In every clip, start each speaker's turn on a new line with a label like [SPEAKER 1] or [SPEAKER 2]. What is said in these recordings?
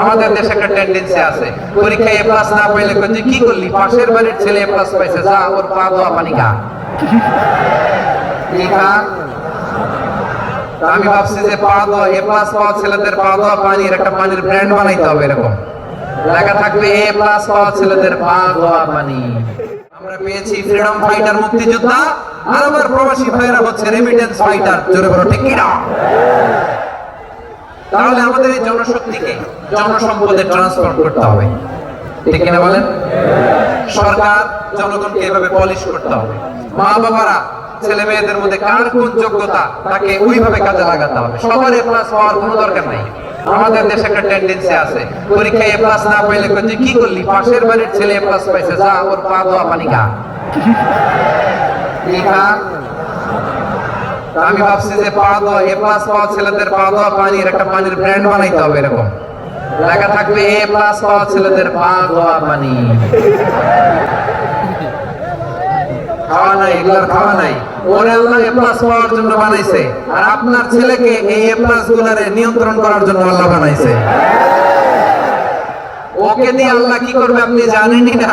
[SPEAKER 1] আমাদের দেশে একটা টেন্ডেন্সি আছে। পরীক্ষায় এ প্লাস না পাইলে কই, কি করলি? পাশের বাড়ির ছেলে এ প্লাস পাইছে যা ওর পা দোয়া পানি খা। আমি ভাবছি যে পা এ প্লাস পাওয়া ছেলেদের পা পানির একটা পানির ব্র্যান্ড বানাইতে হবে এরকম। লেখা থাকবে এ প্লাস পাওয়া ছেলেদের পা দোয়া পানি। আমরা পেয়েছি ফ্রিডম ফাইটার মুক্তিযোদ্ধা আর আমার প্রবাসী ভাইরা হচ্ছে রেমিটেন্স ফাইটার জোরে বলো ঠিক কিনা? তাহলে আমাদের এই জনশক্তিকে জনসম্পদে ট্রান্সফর্ম করতে হবে। ঠিক কিনা বলেন? সরকার জনগণকে এভাবে পলিশ করতে হবে। মা বাবারা ছেলে মেয়েদের মধ্যে কার কোন যোগ্যতা তাকে ওইভাবে কাজে লাগাতে হবে। সবার এ প্লাস হওয়ার কোনো দরকার নাই। আমাদের দেশে একটা টেন্ডেন্সি আছে। পরীক্ষায় এ প্লাস না পাইলে কই, তুই কি করলি? পাশের বাড়ির ছেলে এ প্লাস পাইছে যা ওর পা দোয়া পানি খা? আমি ভাবছি যে পা দোয়া এ প্লাস পাওয়া ছেলেদের পা দোয়া পানির একটা পানির ব্র্যান্ড বানাইতে হবে এরকম। লেখা থাকবে এ প্লাস পাওয়া ছেলেদের পা দোয়া পানি। খাওয়া নাই খাওয়া নাই। ওরে আল্লাহ এ প্লাস পাওয়ার জন্য বানাইছে। আর আপনার ছেলেকে এই এ প্লাস গুলারে নিয়ন্ত্রণ করার জন্য আল্লাহ বানাইছে। ওকে দিয়ে আল্লাহ কি করবে আপনি জানেনই না।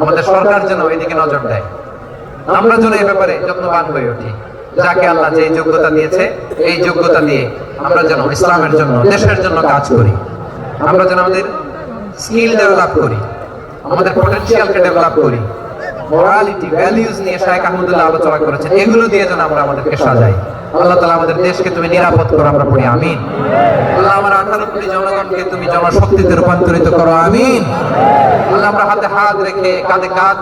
[SPEAKER 1] আমাদের সরকার যেন এদিকে নজর দেয়। আমরা যেন এই ব্যাপারে যত্নবান হয়ে উঠি। যাকে আল্লাহ যে যোগ্যতা দিয়েছে, এই যোগ্যতা দিয়ে আমরা যেন ইসলামের জন্য, দেশের জন্য কাজ করি। আমরা যেন আমাদের স্কিল ডেভেলপ করি, আমাদের পটেন্সিয়ালকে ডেভেলপ করি। মোরালিটি ভ্যালিউজ নিয়ে শাহেখ আহমদুল্লাহ আলোচনা করেছেন, এগুলো দিয়ে যেন আমরা আমাদেরকে সাজাই। আল্লাহ তালা আমাদের দেশকে তুমি নিরাপদ করো, আমরা পড়ি, আমিন। আল্লাহ আমার আঠারো কোটি জনগণকে তুমি জনশক্তিতে রূপান্তরিত করো, আমিন। আল্লাহ আমরা হাতে হাত রেখে কাঁধে কাঁধ